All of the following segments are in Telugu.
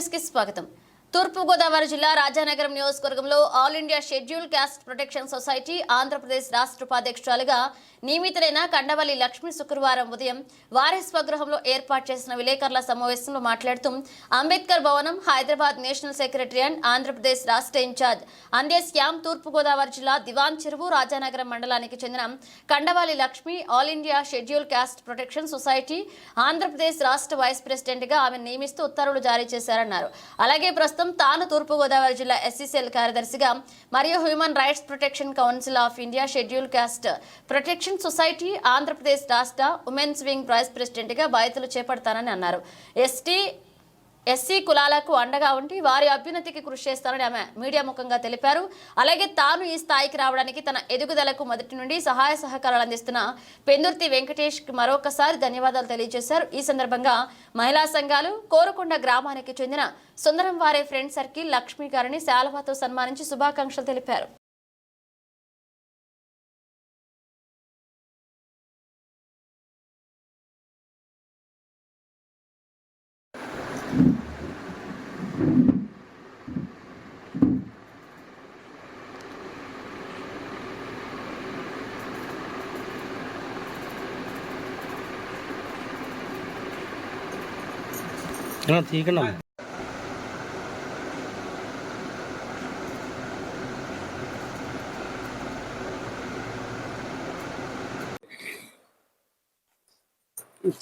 న్యూస్ కి స్వాగతం తూర్పుగోదావరి జిల్లా రాజానగరం నియోజకవర్గంలో all India schedule caste protection society Andhra Pradesh రాష్ట్ర ఉపాధ్యక్షురాలుగా నియమితులైన కండవల్లి లక్ష్మి శుక్రవారం ఉదయం వారి స్వగృహంలో ఏర్పాటు చేసిన విలేకరుల సమావేశంలో మాట్లాడుతూ అంబేద్కర్ భవనం Hyderabad national secretary and Andhra Pradesh రాష్ట్ర ఇన్ఛార్జ్ అందే శ్యామ్ తూర్పుగోదావరి జిల్లా దివాన్ చెరువు రాజానగరం మండలానికి చెందిన Kandavali Lakshmi all India schedule caste protection society Andhra Pradesh రాష్ట్ర వైస్ ప్రెసిడెంట్గా ఆమె నియమిస్తూ ఉత్తర్వులు జారీ చేశారన్నారు. అలాగే ప్రస్తుతం తాను తూర్పుగోదావరి జిల్లా ఎస్సీసీఎల్ కార్యదర్శిగా మరియు human rights protection council of India schedule caste protection society Andhra Pradesh రాష్ట్ర ఉమెన్స్ వింగ్ వైస్ ప్రెసిడెంట్గా బాధ్యతలు చేపడతానని అన్నారు. ఎస్టీ ఎస్సీ కులాలకు అండగా ఉండి వారి అభ్యున్నతికి కృషి చేస్తారని ఆమె మీడియా ముఖంగా తెలిపారు. అలాగే తాను ఈ స్థాయికి రావడానికి తన ఎదుగుదలకు మొదటి నుండి సహాయ సహకారాలు అందిస్తున్న పెందుర్తి వెంకటేష్ మరొకసారి ధన్యవాదాలు తెలియజేశారు. ఈ సందర్భంగా మహిళా సంఘాలు కోరుకొండ గ్రామానికి చెందిన సుందరం వారే ఫ్రెండ్ సర్కిల్ లక్ష్మి గారిని శాలవాతో సన్మానించి శుభాకాంక్షలు తెలిపారు. తీకనా తీకనా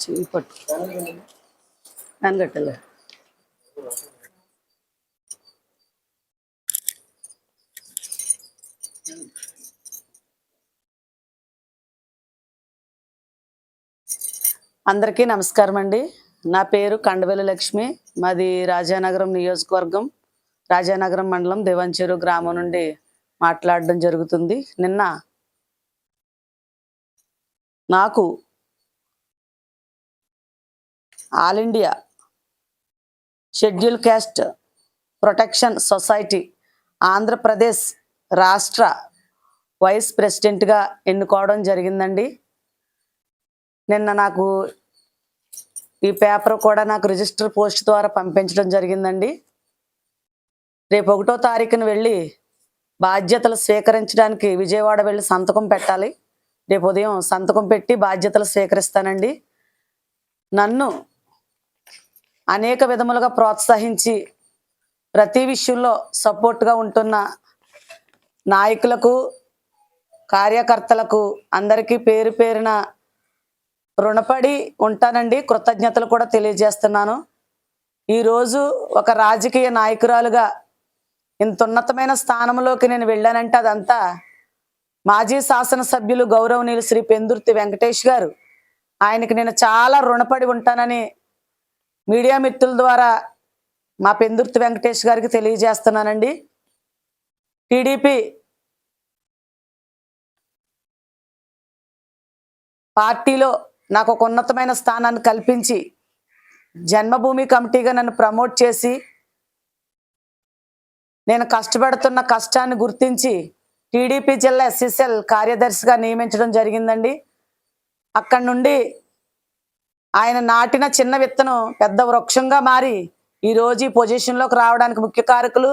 చెయ్యి పట్టు అందరికీ నమస్కారం అండి నా పేరు కండవెల లక్ష్మి. మాది రాజానగరం నియోజకవర్గం. రాజానగరం మండలం దేవంచెరు గ్రామం నుండి మాట్లాడడం జరుగుతుంది. నిన్న నాకు all India schedule caste protection society Andhra Pradesh రాష్ట్ర వైస్ ప్రెసిడెంట్గా ఎన్నుకోవడం జరిగిందండి. నిన్న నాకు ఈ పేపర్ కూడా నాకు రిజిస్టర్ పోస్ట్ ద్వారా పంపించడం జరిగిందండి. రేపు ఒకటో తారీఖున వెళ్ళి బాధ్యతలు స్వీకరించడానికి విజయవాడ వెళ్ళి సంతకం పెట్టాలి. రేపు ఉదయం సంతకం పెట్టి బాధ్యతలు స్వీకరిస్తానండి. నన్ను అనేక విధములుగా ప్రోత్సహించి ప్రతి విషయంలో సపోర్ట్గా ఉంటున్న నాయకులకు కార్యకర్తలకు అందరికీ పేరు పేరున రుణపడి ఉంటానండి. కృతజ్ఞతలు కూడా తెలియజేస్తున్నాను. ఈరోజు ఒక రాజకీయ నాయకురాలుగా ఇంత ఉన్నతమైన స్థానంలోకి నేను వెళ్ళానంటే అదంతా మాజీ శాసనసభ్యులు గౌరవనీయులు శ్రీ పెందుర్తి వెంకటేష్ గారు. ఆయనకి నేను చాలా రుణపడి ఉంటానని మీడియా మిత్రుల ద్వారా మా పెందుర్తి వెంకటేష్ గారికి తెలియజేస్తున్నానండి. టీడీపీ పార్టీలో నాకు ఒక ఉన్నతమైన స్థానాన్ని కల్పించి జన్మభూమి కమిటీగా నన్ను ప్రమోట్ చేసి నేను కష్టపడుతున్న కష్టాన్ని గుర్తించి టీడీపీ జిల్లా ఎస్ఎస్ఎల్ కార్యదర్శిగా నియమించడం జరిగిందండి. అక్కడి నుండి ఆయన నాటిన చిన్న విత్తనం పెద్ద వృక్షంగా మారి ఈ ఈ పొజిషన్లోకి రావడానికి ముఖ్య కారకులు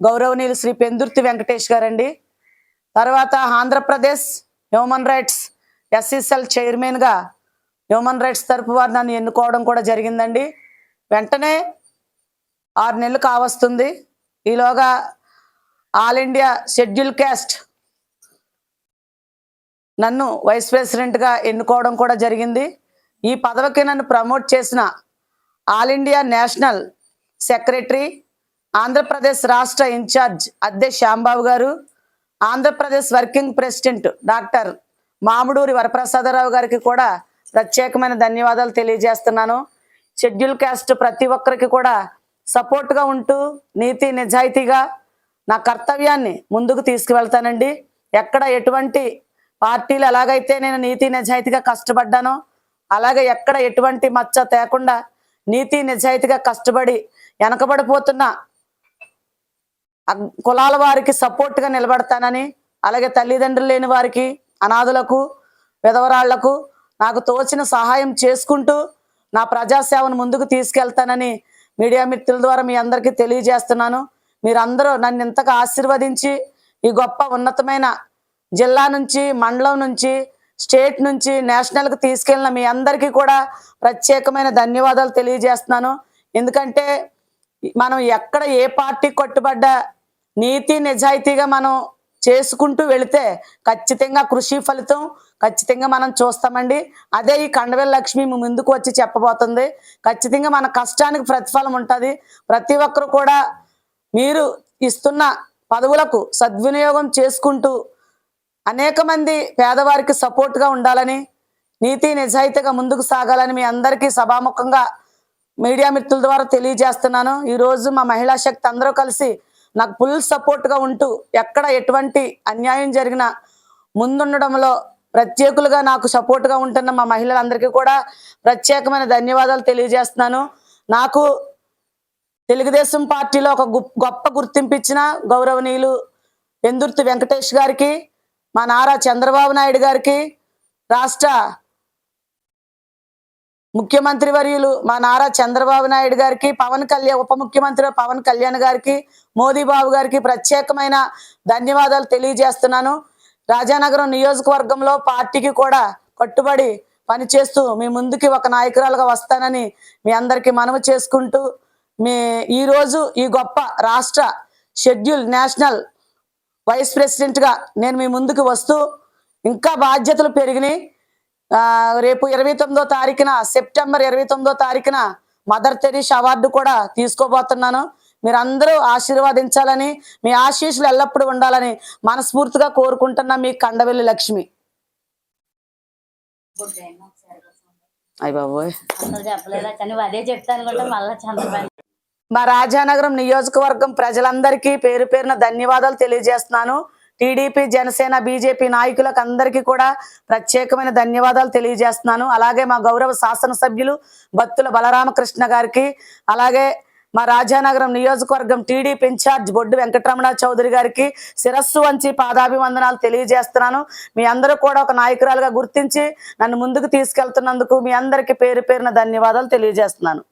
గౌరవనీయులు శ్రీ పెందుర్తి వెంకటేష్ గారండి. తర్వాత ఆంధ్రప్రదేశ్ హ్యూమన్ రైట్స్ ఎస్ఎస్ఎల్ చైర్మన్గా హ్యూమన్ రైట్స్ తరపు వారు నన్ను ఎన్నుకోవడం కూడా జరిగిందండి. వెంటనే ఆరు నెలలు కావస్తుంది. ఈలోగా ఆల్ ఇండియా షెడ్యూల్ క్యాస్ట్ నన్ను వైస్ ప్రెసిడెంట్గా ఎన్నుకోవడం కూడా జరిగింది. ఈ పదవికి నన్ను ప్రమోట్ చేసిన all India national secretary Andhra Pradesh రాష్ట్ర ఇన్ఛార్జ్ అద్దె శ్యాంబాబు గారు Andhra Pradesh working president doctor Mamidoori Varaprasadarao గారికి కూడా ప్రత్యేకమైన ధన్యవాదాలు తెలియజేస్తున్నాను. షెడ్యూల్ క్యాస్ట్ ప్రతి ఒక్కరికి కూడా సపోర్ట్గా ఉంటూ నీతి నిజాయితీగా నా కర్తవ్యాన్ని ముందుకు తీసుకువెళ్తానండి. ఎక్కడ ఎటువంటి పార్టీలు ఎలాగైతే నేను నీతి నిజాయితీగా కష్టపడ్డానో అలాగే ఎక్కడ ఎటువంటి మచ్చ తేకుండా నీతి నిజాయితీగా కష్టపడి వెనకబడిపోతున్న కులాల వారికి సపోర్ట్గా నిలబడతానని అలాగే తల్లిదండ్రులు లేని వారికి అనాథులకు విధవరాళ్ళకు నాకు తోచిన సహాయం చేసుకుంటూ నా ప్రజాసేవను ముందుకు తీసుకెళ్తానని మీడియా మిత్రుల ద్వారా మీ అందరికీ తెలియజేస్తున్నాను. మీరందరూ నన్ను ఇంతగా ఆశీర్వదించి ఈ గొప్ప ఉన్నతమైన జిల్లా నుంచి మండలం నుంచి స్టేట్ నుంచి నేషనల్కి తీసుకెళ్ళిన మీ అందరికీ కూడా ప్రత్యేకమైన ధన్యవాదాలు తెలియజేస్తున్నాను. ఎందుకంటే మనం ఎక్కడ ఏ పార్టీ కట్టుబడ్డా నీతి నిజాయితీగా మనం చేసుకుంటూ వెళితే ఖచ్చితంగా కృషి ఫలితం ఖచ్చితంగా మనం చూస్తామండి. అదే ఈ కండవేల లక్ష్మి ముందుకు వచ్చి చెప్పబోతుంది. ఖచ్చితంగా మన కష్టానికి ప్రతిఫలం ఉంటుంది. ప్రతి ఒక్కరు కూడా మీరు ఇస్తున్న పదవులకు సద్వినియోగం చేసుకుంటూ అనేక మంది పేదవారికి సపోర్ట్గా ఉండాలని నీతి నిజాయితీగా ముందుకు సాగాలని మీ అందరికీ సభాముఖంగా మీడియా మిత్రుల ద్వారా తెలియజేస్తున్నాను. ఈరోజు మా మహిళా శక్తి అందరూ కలిసి నాకు ఫుల్ సపోర్ట్గా ఉంటూ ఎక్కడ ఎటువంటి అన్యాయం జరిగినా ముందుండడంలో ప్రత్యేకులుగా నాకు సపోర్ట్గా ఉంటున్న మా మహిళలందరికీ కూడా ప్రత్యేకమైన ధన్యవాదాలు తెలియజేస్తున్నాను. నాకు తెలుగుదేశం పార్టీలో ఒక గొప్ప గుర్తింపు ఇచ్చిన గౌరవనీయులు ఎందుర్తి వెంకటేష్ గారికి మా నారా చంద్రబాబు నాయుడు గారికి రాష్ట్ర ముఖ్యమంత్రి వర్యులు మా నారా చంద్రబాబు నాయుడు గారికి పవన్ కళ్యాణ్ ఉప ముఖ్యమంత్రి పవన్ కళ్యాణ్ గారికి మోదీ బాబు గారికి ప్రత్యేకమైన ధన్యవాదాలు తెలియజేస్తున్నాను. రాజానగరం నియోజకవర్గంలో పార్టీకి కూడా కట్టుబడి పనిచేస్తూ మీ ముందుకి ఒక నాయకురాలుగా వస్తానని మీ అందరికీ మనవి చేసుకుంటూ మీ ఈరోజు ఈ గొప్ప రాష్ట్ర షెడ్యూల్ నేషనల్ వైస్ ప్రెసిడెంట్గా నేను మీ ముందుకు వస్తూ ఇంకా బాధ్యతలు పెరిగినాయి. రేపు ఇరవై తొమ్మిదో తారీఖున సెప్టెంబర్ ఇరవై తొమ్మిదో తారీఖున మదర్ తెరీష్ అవార్డు కూడా తీసుకోబోతున్నాను. మీరందరూ ఆశీర్వదించాలని మీ ఆశీస్సులు ఎల్లప్పుడూ ఉండాలని మనస్ఫూర్తిగా కోరుకుంటున్నా మీ కండవెల్లి లక్ష్మి. అయ్య బాబోయ్. అసలు చెప్పలేదా? కానీ నువ్వు అదే చెప్తాను కూడా మళ్ళా చంద్రబాబు. మా రాజానగరం నియోజకవర్గం ప్రజలందరికీ పేరు పేరున ధన్యవాదాలు తెలియజేస్తున్నాను. టీడీపీ జనసేన బీజేపీ నాయకులకు అందరికీ కూడా ప్రత్యేకమైన ధన్యవాదాలు తెలియజేస్తున్నాను. అలాగే మా గౌరవ శాసనసభ్యులు బత్తుల బలరామకృష్ణ గారికి అలాగే మా రాజానగరం నియోజకవర్గం TDP in charge Boddu Venkataramana Chowdary గారికి శిరస్సు వంచి పాదాభివందనాలు తెలియజేస్తున్నాను. మీ అందరూ కూడా ఒక నాయకురాలుగా గుర్తించి నన్ను ముందుకు తీసుకెళ్తున్నందుకు మీ అందరికీ పేరు పేరున ధన్యవాదాలు తెలియజేస్తున్నాను.